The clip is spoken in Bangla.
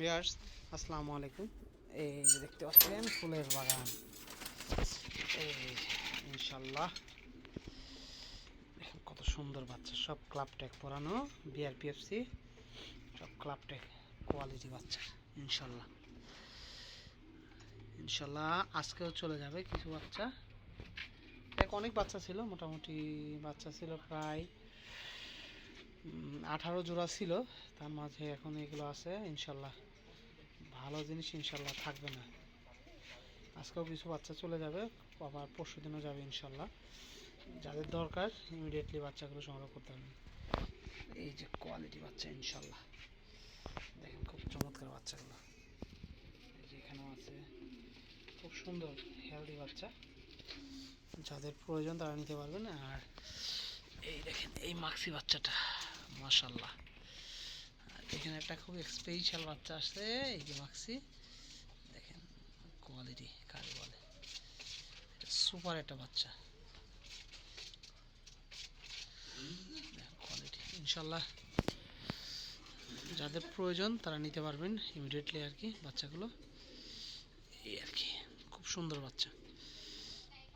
বিয়ার্স আসসালামু আলাইকুম। এই যে দেখতে পাচ্ছেন, ফুলের বাগান। এই ইনশাল্লাহ কত সুন্দর বাচ্চা, সব ক্লাব ট্যাগ পরানো বিআরপিএফসি সব ক্লাব ট্যাগ কোয়ালিটি বাচ্চা ইনশাল্লাহ ইনশাল্লাহ আজকেও চলে যাবে কিছু বাচ্চা। অনেক বাচ্চা ছিল, মোটামুটি বাচ্চা ছিল প্রায় আঠারো জোড়া ছিল, তার মাঝে এখন এগুলো আছে, ইনশাল্লাহ। ভালো জিনিস ইনশাল্লাহ থাকবে না। আজকেও কিছু বাচ্চা চলে যাবে, আবার পরশু দিনও যাবে ইনশাল্লাহ। যাদের দরকার ইমিডিয়েটলি বাচ্চাগুলো সংগ্রহ করতে হবে। এই যে কোয়ালিটি বাচ্চা ইনশাল্লাহ। দেখেন খুব চমৎকার বাচ্চাগুলো। এখানেও আছে। খুব সুন্দর হেলদি বাচ্চা। যাদের প্রয়োজন তারা নিতে পারবেন। আর এই দেখেন, এই মাক্সি বাচ্চাটা। মাশাল্লাহ এখানে একটা খুব স্পেশাল বাচ্চা আসছে, এই যে মাক্সি। দেখেন কোয়ালিটি কাকে বলে। সুপার একটা বাচ্চা। কোয়ালিটি ইনশাল্লাহ যাদের প্রয়োজন, তারা নিতে পারবেন ইমিডিয়েটলি আর কি বাচ্চাগুলো। এই আর কি, খুব সুন্দর বাচ্চা।